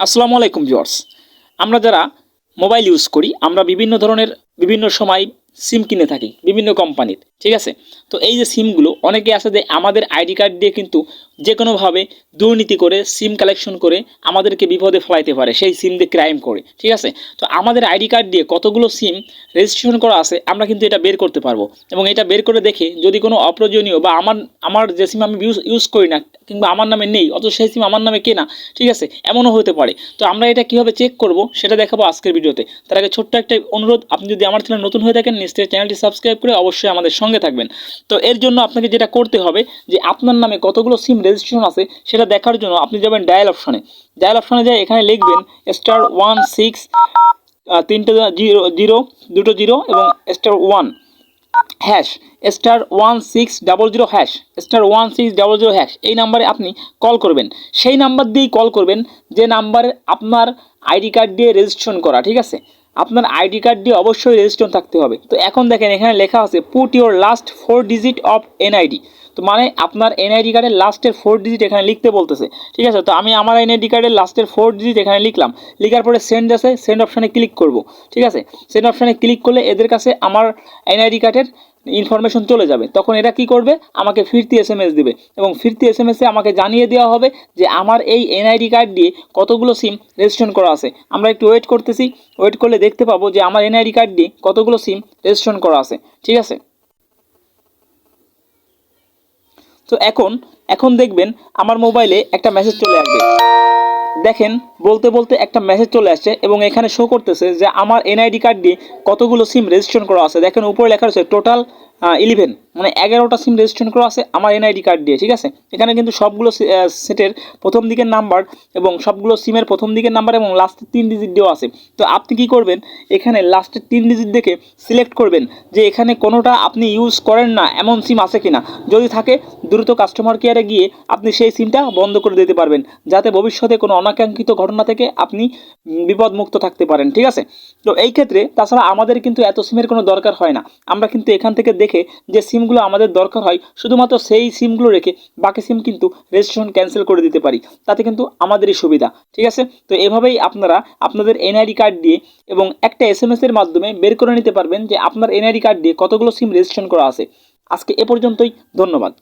আসসালামু আলাইকুম ভিউয়ার্স। আমরা যারা মোবাইল ইউজ করি আমরা বিভিন্ন ধরনের বিভিন্ন সময় সিম কিনে থাকি, বিভিন্ন কোম্পানির, ঠিক আছে? তো এই যে সিমগুলো অনেকে আসে যে আমাদের আইডি কার্ড দিয়ে কিন্তু যে কোনোভাবে দুর্নীতি করে সিম কালেকশন করে আমাদেরকে বিপদে ফেলাইতে পারে, সেই সিম দিয়ে ক্রাইম করে, ঠিক আছে? তো আমাদের আইডি কার্ড দিয়ে কতগুলো সিম রেজিস্ট্রেশন করা আছে, আমরা কিন্তু এটা বের করতে পারব। এবং এটা বের করে দেখে যদি কোনো অপ্রয়োজনীয় বা আমার আমার যে সিম আমি ইউজ ইউজ করি না, কিংবা আমার নামে নেই অত সেই সিম আমার নামে কেনা, ঠিক আছে? এমনও হতে পারে। তো আমরা এটা কীভাবে চেক করব, সেটা দেখাবো আজকের ভিডিওতে। তার আগে ছোট্ট একটা অনুরোধ, আপনি যদি আমার চ্যানেল নতুন হয়ে থাকেন নিশ্চয়ই চ্যানেলটি সাবস্ক্রাইব করে অবশ্যই আমাদের সঙ্গে থাকবেন। তো এর জন্য আপনাকে যেটা করতে হবে যে আপনার নামে কতগুলো সিম রেজিস্ট্রেশন আছে সেটা দেখার জন্য আপনি যাবেন ডায়াল অপশানে ডায়াল অপশানে যায় এখানে লিখবেন স্টার ওয়ান সিক্স তিনটে জিরো জিরো, দুটো জিরো এবং star one hash star one six double zero hash star one six double zero hash এই নাম্বারে আপনি কল করবেন। সেই নাম্বার দিয়েই কল করবেন যে নাম্বারে আপনার আইডি কার্ড দিয়ে রেজিস্ট্রেশন করা, ঠিক আছে? আপনার আইডি কার্ড দিয়ে অবশ্যই রেজিস্ট্রেশন থাকতে হবে। তো এখন দেখেন এখানে লেখা আছে put your last four digit of NID তো মানে আপনার এনআইডি কার্ডের লাস্টের ফোর ডিজিট এখানে লিখতে বলতেছে, ঠিক আছে? তো আমি আমার এনআইডি কার্ডের লাস্টের ফোর ডিজিট এখানে লিখলাম, লিখার পরে সেন্ড আছে সেন্ড অপশানে ক্লিক করব, ঠিক আছে? সেন্ড অপশানে ক্লিক করলে এদের কাছে আমার এনআইডি কার্ডের ইনফরমেশন চলে যাবে। তখন এরা কি করবে? আমাকে ফিরতি এস এম এস দেবে এবং ফিরতি এস এম এসে আমাকে জানিয়ে দেওয়া হবে যে আমার এই এনআইডি কার্ড দিয়ে কতগুলো সিম রেজিস্ট্রেশন করা আছে। আমরা একটু ওয়েট করতেছি ওয়েট করলে দেখতে পাবো যে আমার এনআইডি কার্ড দিয়ে কতগুলো সিম রেজিস্ট্রেশন করা আছে, ঠিক আছে? তো এখন এখন দেখবেন আমার মোবাইলে একটা মেসেজ চলে আসবে। দেখেন, বলতে বলতে একটা মেসেজ চলে আসছে এবং এখানে শো করতেছে যে আমার এনআইডি কার্ড দিয়ে কতগুলো সিম রেজিস্ট্রেশন করা আছে। দেখেন, উপরে লেখা রয়েছে টোটাল ইলেভেন মানে এগারোটা সিম রেজিস্ট্রেশন করা আছে আমার এনআইডি কার্ড দিয়ে, ঠিক আছে? এখানে কিন্তু সবগুলো সেটের প্রথম দিকের নাম্বার এবং সবগুলো সিমের প্রথম দিকের নাম্বার এবং লাস্টের তিন ডিজিট দেওয়া আছে। তো আপনি কি করবেন? এখানে লাস্টের তিন ডিজিট দেখে সিলেক্ট করবেন যে এখানে কোনোটা আপনি ইউজ করেন না, এমন সিম আছে কি না যদি থাকে, দ্রুত কাস্টমার কেয়ারে গিয়ে আপনি সেই সিমটা বন্ধ করে দিতে পারবেন, যাতে ভবিষ্যতে কোনো অনাকাঙ্ক্ষিত ঘটনা থেকে আপনি বিপদমুক্ত থাকতে পারেন, ঠিক আছে? তো এই ক্ষেত্রে তাছাড়া আমাদের কিন্তু এত সিমের কোনো দরকার হয় না। আমরা কিন্তু এখান থেকে দেখে যে সিমগুলো আমাদের দরকার হয়, শুধুমাত্র সেই সিমগুলো রেখে বাকি সিম কিন্তু রেজিস্ট্রেশন ক্যান্সেল করে দিতে পারি। তাতে কিন্তু আমাদেরই সুবিধা, ঠিক আছে? তো এভাবেই আপনারা আপনাদের এনআইডি কার্ড দিয়ে এবং একটা এস এম এসের মাধ্যমে বের করে নিতে পারবেন যে আপনার এনআইডি কার্ড দিয়ে কতগুলো সিম রেজিস্ট্রেশন করা আছে। আজকে এ পর্যন্তই, ধন্যবাদ।